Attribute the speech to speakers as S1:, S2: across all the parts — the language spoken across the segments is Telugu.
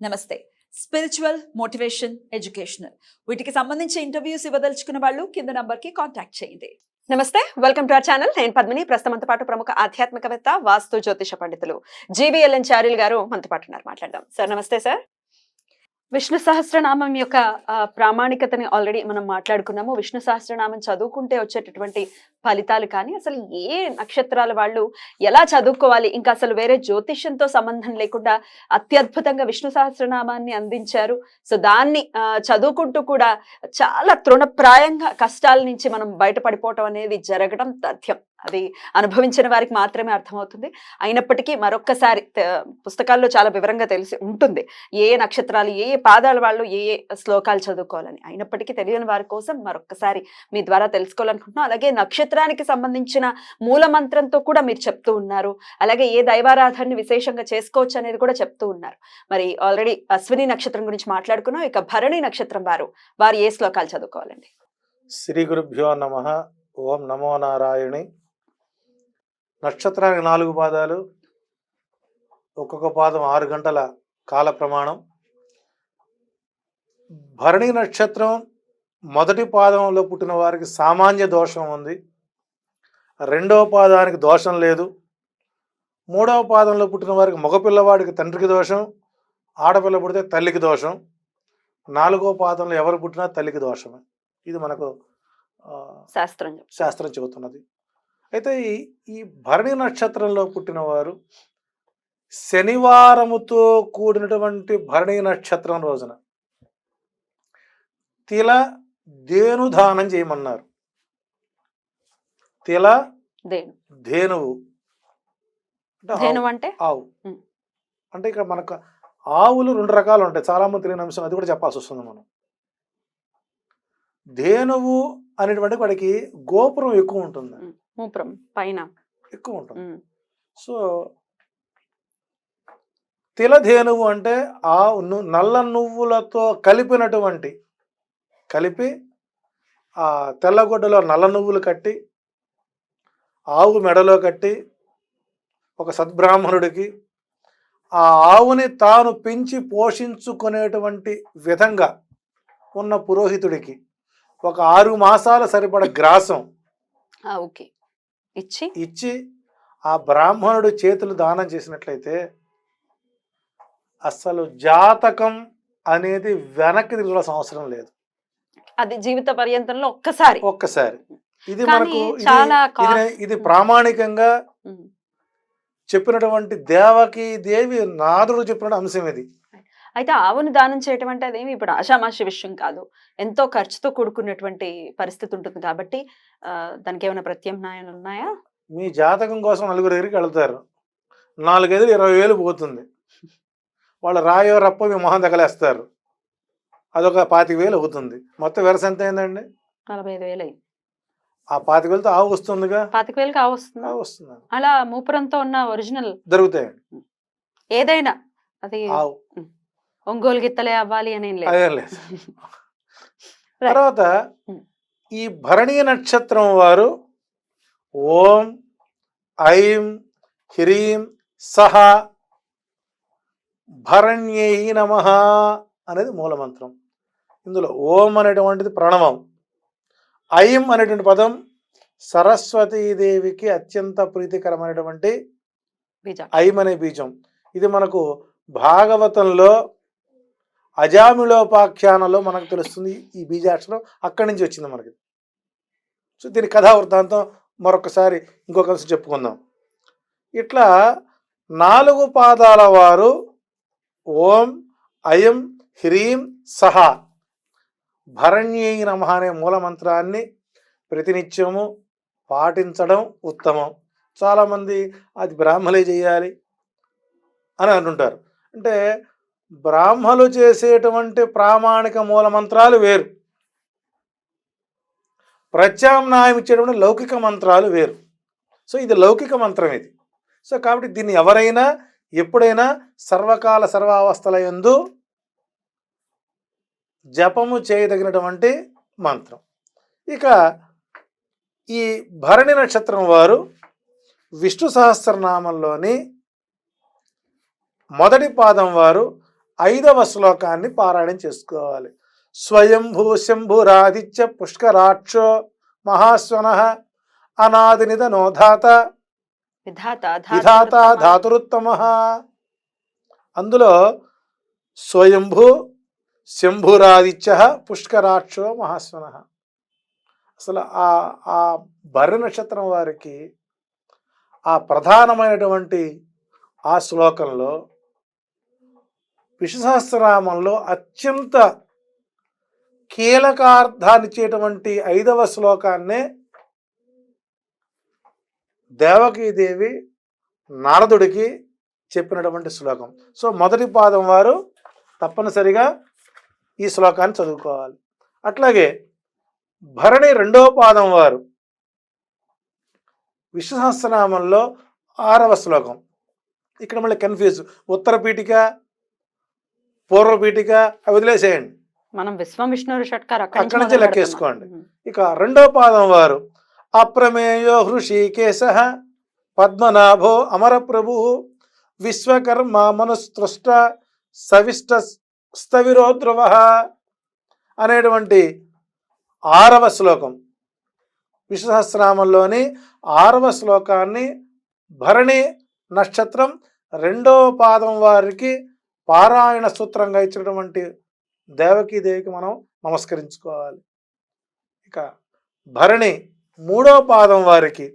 S1: నమస్తే. స్పిరిచువల్ మోటివేషన్ ఎడ్యుకేషనల్ వీటికి సంబంధించి ఇంటర్వ్యూస్ ఇవ్వదలుచుకున్న వాళ్ళు కింద నంబర్కి కాంటాక్ట్ చేయండి.
S2: నమస్తే వెల్కమ్ టు అవర్ ఛానల్ నేను పద్మిని ప్రస్తుతంతో పాటు ప్రముఖ ఆధ్యాత్మికవేత్త వాస్తు జ్యోతిష పండితులు జీవీఎల్ఎన్ చార్యుల్ గారు మనతో పాటు ఉన్నారు. మాట్లాడదాం. సార్ నమస్తే సార్ విష్ణు సహస్రనామం యొక్క ప్రామాణికతని ఆల్రెడీ మనం మాట్లాడుకున్నాము. విష్ణు సహస్రనామం చదువుకుంటే వచ్చేటటువంటి ఫలితాలు కానీ అసలు ఏ నక్షత్రాల వాళ్ళు ఎలా చదువుకోవాలి? ఇంకా అసలు వేరే జ్యోతిష్యంతో సంబంధం లేకుండా అత్యద్భుతంగా విష్ణు సహస్రనామాన్ని అందించారు. సో దాన్ని చదువుకుంటూ కూడా చాలా తృణప్రాయంగా కష్టాల నుంచి మనం బయటపడిపోవటం అనేది జరగడం తథ్యం. అది అనుభవించిన వారికి మాత్రమే అర్థమవుతుంది. అయినప్పటికీ మరొక్కసారి పుస్తకాల్లో చాలా వివరంగా తెలిసి ఉంటుంది. ఏ నక్షత్రాలు ఏ ఏ పాదాల వాళ్ళు ఏ శ్లోకాలు చదువుకోవాలని. అయినప్పటికీ తెలియని వారి కోసం మరొక్కసారి మీ ద్వారా తెలుసుకోవాలనుకుంటున్నాం. అలాగే నక్షత్రానికి సంబంధించిన మూల మంత్రంతో కూడా మీరు చెప్తూ ఉన్నారు. అలాగే ఏ దైవారాధనని విశేషంగా చేసుకోవచ్చు అనేది కూడా చెప్తూ ఉన్నారు. మరి ఆల్రెడీ అశ్విని నక్షత్రం గురించి మాట్లాడుకున్నాం. ఇక భరణి నక్షత్రం వారు వారు ఏ శ్లోకాలు చదువుకోవాలండి?
S3: శ్రీ గురుభ్యో నమ. ఓం నమో నారాయణి. నక్షత్రానికి నాలుగు పాదాలు ఒక్కొక్క పాదం ఆరు గంటల కాల ప్రమాణం. భరణి నక్షత్రం మొదటి పాదంలో పుట్టిన వారికి సామాన్య దోషం ఉంది. రెండవ పాదానికి దోషం లేదు. మూడవ పాదంలో పుట్టిన వారికి మగపిల్లవాడికి తండ్రికి దోషం ఆడపిల్ల పుడితే తల్లికి దోషం. నాలుగో పాదంలో ఎవరు పుట్టినా తల్లికి దోషమే. ఇది మనకు
S2: శాస్త్రం.
S3: శాస్త్రం చెబుతున్నది. అయితే ఈ ఈ భరణి నక్షత్రంలో పుట్టిన వారు శనివారముతో కూడినటువంటి భరణి నక్షత్రం రోజున తిల ధేనుదానం చేయమన్నారు. తిల ధేనువు. అంటే ఆవు-
S2: అంటే?
S3: ఇక్కడ మనకు ఆవులు రెండు రకాలు ఉంటాయి. చాలా మంది తెలియని అంశం. అది కూడా చెప్పాల్సి వస్తుంది మనం. ధేనువు అనేటువంటి వాడికి గోపురం ఎక్కువ ఉంటుంది.
S2: మూపురం పైన.
S3: ఎక్కువ ఉంటుంది. సో తిలధేనువు అంటే ఆ నల్ల నువ్వులతో కలిపినటువంటి కలిపి ఆ తెల్లగొడ్డలో నల్ల నువ్వులు కట్టి ఆవు మెడలో కట్టి ఒక సద్బ్రాహ్మణుడికి ఆ ఆవుని తాను పెంచి పోషించుకునేటువంటి విధంగా ఉన్న పురోహితుడికి ఒక ఆరు మాసాల సరిపడ గ్రాసం
S2: ఓకే. ఇచ్చి?
S3: ఇచ్చి ఆ బ్రాహ్మణుడు చేతులు దానం చేసినట్లయితే అసలు జాతకం అనేది వెనక్కి తిరగాల్సిన అవసరం లేదు.
S2: అది జీవిత పర్యంతంలో ఒక్కసారి.
S3: ఒక్కసారి. ఇది మనకు ఇది-
S2: చాలా
S3: ప్రామాణికంగా. చెప్పినటువంటి దేవకి దేవి నాదుడు చెప్పిన అంశం ఇది.
S2: అయితే ఆవుని దానం చేయటం అంటే అదేమి? ఇప్పుడు ఆషామాషి విషయం కాదు. ఎంతో ఖర్చుతో కూడుకున్నటువంటి పరిస్థితి ఉంటుంది కాబట్టి దానికి ఏమైనా ప్రత్యామ్నాయాలు ఉన్నాయా?
S3: మీ జాతకం కోసం నలుగురు దగ్గరికి వెళ్తారు. నాలుగైదు ఇరవై వేలు పోతుంది. వాళ్ళు రాయో రప్ప మీ మొహం తగలేస్తారు. అదొక పాతిక వేలు అవుతుంది. మొత్తం వెరస ఎంత అయిందండి?
S2: నలభై ఐదు వేలు అయింది.
S3: ఆ పాతిక వేలతో ఆవు వస్తుందిగా?
S2: పాతిక వేలు కావస్తుందా
S3: ఆవు వస్తుంది.
S2: అలా మూపురంతో ఉన్న ఒరిజినల్
S3: దొరుకుతాయండి.
S2: ఏదైనా అది
S3: ఆవు.
S2: ఒంగోలు గిత్తలే అవ్వాలి అని
S3: అదేం లేదు. తర్వాత. ఈ భరణీ నక్షత్రం వారు ఓం ఐం హ్రీం సహ భరణ్యై నమ అనేది మూలమంత్రం. ఇందులో ఓం అనేటువంటిది ప్రణవం. ఐం అనేటువంటి పదం సరస్వతీదేవికి అత్యంత ప్రీతికరమైనటువంటి
S2: బీజ.
S3: ఐం అనే బీజం. ఇది మనకు భాగవతంలో అజామిలోపాఖ్యానంలో మనకు తెలుస్తుంది ఈ బీజాక్షరం అక్కడి నుంచి వచ్చింది మనకి. సో దీని కథా వృత్తాంతం మరొకసారి ఇంకొక అంశం చెప్పుకుందాం. ఇట్లా నాలుగు పాదాల వారు ఓం అయం హ్రీం సహ భరణ్యై నమ అనే మూలమంత్రాన్ని ప్రతినిత్యము పాటించడం ఉత్తమం. చాలామంది అది బ్రాహ్మలే చేయాలి అని అంటుంటారు. అంటే బ్రాహ్మలు చేసేటువంటి ప్రామాణిక మూల మంత్రాలు వేరు. ప్రత్యామ్నాయం ఇచ్చేటువంటి లౌకిక మంత్రాలు వేరు. సో ఇది లౌకిక మంత్రం ఇది. సో కాబట్టి దీన్ని ఎవరైనా ఎప్పుడైనా సర్వకాల సర్వావస్థల యందు జపము చేయదగినటువంటి మంత్రం. ఇక ఈ భరణి నక్షత్రం వారు విష్ణు సహస్రనామంలోని మొదటి పాదం వారు ఐదవ శ్లోకాన్ని పారాయణం చేసుకోవాలి. స్వయంభూ శంభురాదిత్య పుష్కరాక్షో మహాస్వన అనాది నిధనోధాత
S2: విధాత. ధాతురుత్తమ
S3: అందులో స్వయంభూ శంభురాదిత్య పుష్కరాక్షో మహాస్వన. అసలు ఆ ఆ బర్రె నక్షత్రం వారికి ఆ ప్రధానమైనటువంటి ఆ శ్లోకంలో విశ్వసహస్రనామంలో అత్యంత కీలకార్థాన్ని ఇచ్చేటువంటి ఐదవ శ్లోకాన్నే దేవకీదేవి నారదుడికి చెప్పినటువంటి శ్లోకం. సో మొదటి పాదం వారు తప్పనిసరిగా ఈ శ్లోకాన్ని చదువుకోవాలి. అట్లాగే భరణి రెండవ పాదం వారు విశ్వసహస్రనామంలో ఆరవ శ్లోకం. ఇక్కడ మళ్ళీ కన్ఫ్యూజ్ ఉత్తర పీఠిక పూర్వ పీఠిక అవి వదిలేసేయండి.
S2: మనం విశ్వం విష్ణు షట్కార్
S3: అక్కడి నుంచి లెక్కేసుకోండి. ఇక రెండో పాదం వారు అప్రమేయో హృషికేశ పద్మనాభో అమరప్రభు విశ్వకర్మ మనుస్పృష్ట సవిష్ట స్థవిరోద్రవ అనేటువంటి ఆరవ శ్లోకం. విశ్వసహస్రనామంలోని ఆరవ శ్లోకాన్ని భరణి నక్షత్రం రెండవ పాదం వారికి పారాయణ సూత్రంగా ఇచ్చినటువంటి దేవకీదేవికి మనం నమస్కరించుకోవాలి. ఇక భరణి మూడో పాదం వారికి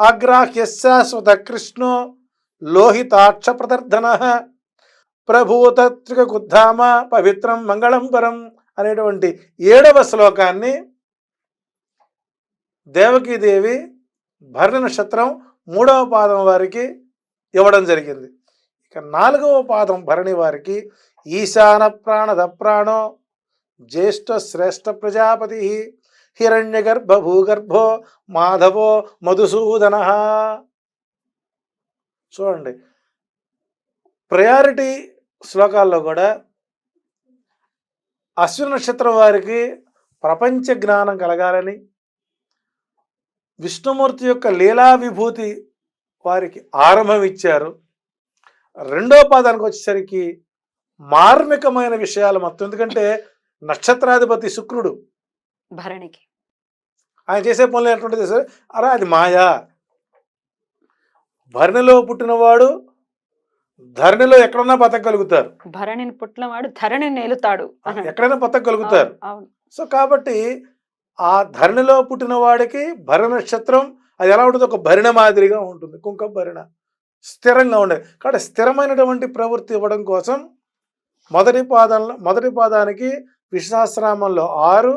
S3: అగ్రాహ్యశాశ్వత కృష్ణో లోహితాక్ష ప్రదర్ధన ప్రభూతత్రికుద్ధామ పవిత్రం మంగళం పరం అనేటువంటి ఏడవ శ్లోకాన్ని దేవకీదేవి భరణ నక్షత్రం మూడవ పాదం వారికి ఇవ్వడం జరిగింది. ఇక నాలుగవ పాదం భరణి వారికి ఈశాన ప్రాణద ప్రాణో జ్యేష్ఠ శ్రేష్ఠ ప్రజాపతి హిరణ్యగర్భ భూగర్భో మాధవో మధుసూదన. చూడండి ప్రయారిటీ శ్లోకాల్లో కూడా అశ్విన నక్షత్రం వారికి ప్రపంచ జ్ఞానం కలగాలని విష్ణుమూర్తి యొక్క లీలా విభూతి వారికి ఆరంభం ఇచ్చారు. రెండో పాదానికి వచ్చేసరికి మార్మికమైన విషయాలు మొత్తం. ఎందుకంటే నక్షత్రాధిపతి శుక్రుడు.
S2: భరణికి.
S3: ఆయన చేసే పనులు ఎటువంటిది సార్ అరే అది మాయా. భరణిలో పుట్టినవాడు ధరణిలో ఎక్కడన్నా బతకగలుగుతారు.
S2: భరణిని పుట్టినవాడు ధరణిని నేలుతాడు.
S3: ఎక్కడైనా బతకగలుగుతారు. సో కాబట్టి ఆ ధరణిలో పుట్టిన వాడికి భర నక్షత్రం అది ఎలా ఉంటుంది ఒక భరిణ మాదిరిగా ఉంటుంది. కుంకుమ భరిణ. స్థిరంగా ఉండేది. కాబట్టి స్థిరమైనటువంటి ప్రవృత్తి ఇవ్వడం కోసం మొదటి పాదంలో మొదటి పాదానికి విశ్వాసనామంలో ఆరు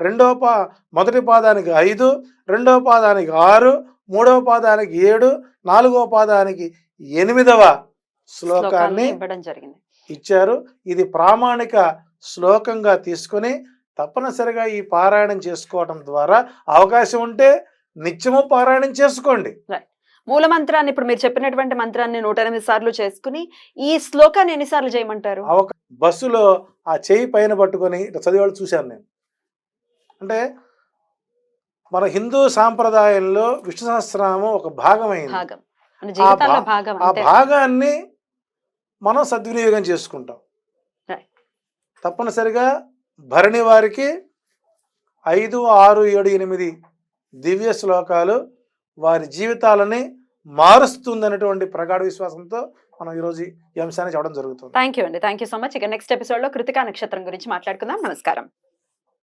S3: రెండవ పా మొదటి పాదానికి ఐదు రెండవ పాదానికి ఆరు మూడవ పాదానికి ఏడు నాలుగవ పాదానికి ఎనిమిదవ
S2: శ్లోకాన్ని ఇవ్వడం జరిగింది.
S3: ఇచ్చారు. ఇది ప్రామాణిక శ్లోకంగా తీసుకొని తప్పనిసరిగా ఈ పారాయణం చేసుకోవటం ద్వారా అవకాశం ఉంటే నిత్యము పారాయణం చేసుకోండి.
S2: మూల మంత్రాన్ని ఇప్పుడు మీరు చెప్పినటువంటి మంత్రాన్ని నూట ఎనిమిది సార్లు చేసుకుని ఈ శ్లోకాన్ని ఎన్నిసార్లు చేయమంటారు?
S3: బస్సులో ఆ చేయి పైన పట్టుకొని చదివాళ్ళు చూశాను నేను. అంటే మన హిందూ సాంప్రదాయంలో విష్ణు సహస్రనామం ఒక భాగమైంది. ఆ భాగాన్ని మనం సద్వినియోగం చేసుకుంటాం. తప్పనిసరిగా భరణి వారికి ఐదు ఆరు ఏడు ఎనిమిది దివ్య శ్లోకాలు వారి జీవితాలని మారుస్తుందనేటువంటి ప్రగాఢ విశ్వాసంతో మనం ఈరోజు ఈ అంశాన్ని చెప్పడం జరుగుతుంది.
S2: థ్యాంక్ యూ అండి. థ్యాంక్ యూ సో మచ్ ఇక నెక్స్ట్ ఎపిసోడ్లో కృతికా నక్షత్రం గురించి మాట్లాడుకుందాం. నమస్కారం.